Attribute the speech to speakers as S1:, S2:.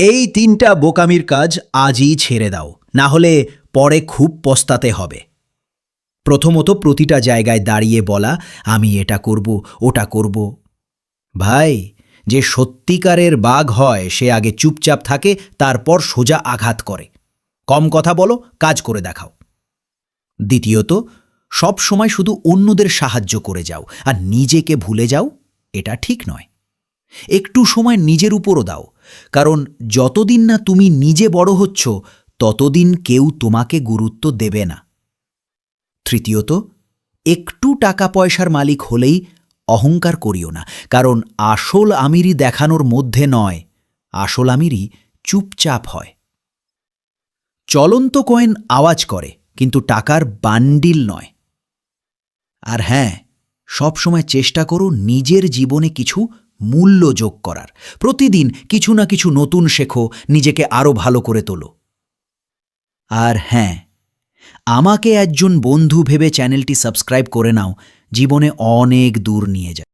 S1: এই তিনটা বোকামির কাজ আজই ছেড়ে দাও, না হলে পরে খুব পস্তাতে হবে। প্রথমত প্রতিটা জায়গায় দাঁড়িয়ে বলা, আমি এটা করব, ওটা করব। ভাই, যে সত্যিকারের বাঘ হয়, সে আগে চুপচাপ থাকে, তারপর সোজা আঘাত করে। কম কথা বলো, কাজ করে দেখাও। দ্বিতীয়ত, সব সময় শুধু অন্যদের সাহায্য করে যাও, আর নিজেকে ভুলে যাও, এটা ঠিক নয়। একটু সময় নিজের উপরও দাও কারণ যতদিন না তুমি নিজে বড় হচ্ছ, ততদিন কেউ তোমাকে গুরুত্ব দেবে না। তৃতীয়ত, একটু টাকা পয়সার মালিক হলেই অহংকার করিও না, কারণ আসল আমিরি দেখানোর মধ্যে নয়, আসল আমিরি চুপচাপ হয়। চলন্ত কয়েন আওয়াজ করে, কিন্তু টাকার বান্ডিল নয়। আর হ্যাঁ সবসময় চেষ্টা করো নিজের জীবনে কিছু মূল্য যোগ করার। প্রতিদিন কিছু না কিছু নতুন শেখো, নিজেকে আরও ভালো করে তোলো। আর হ্যাঁ আমাকে একজন বন্ধু ভেবে চ্যানেলটি সাবস্ক্রাইব করে নাও, জীবনে অনেক দূর নিয়ে যায়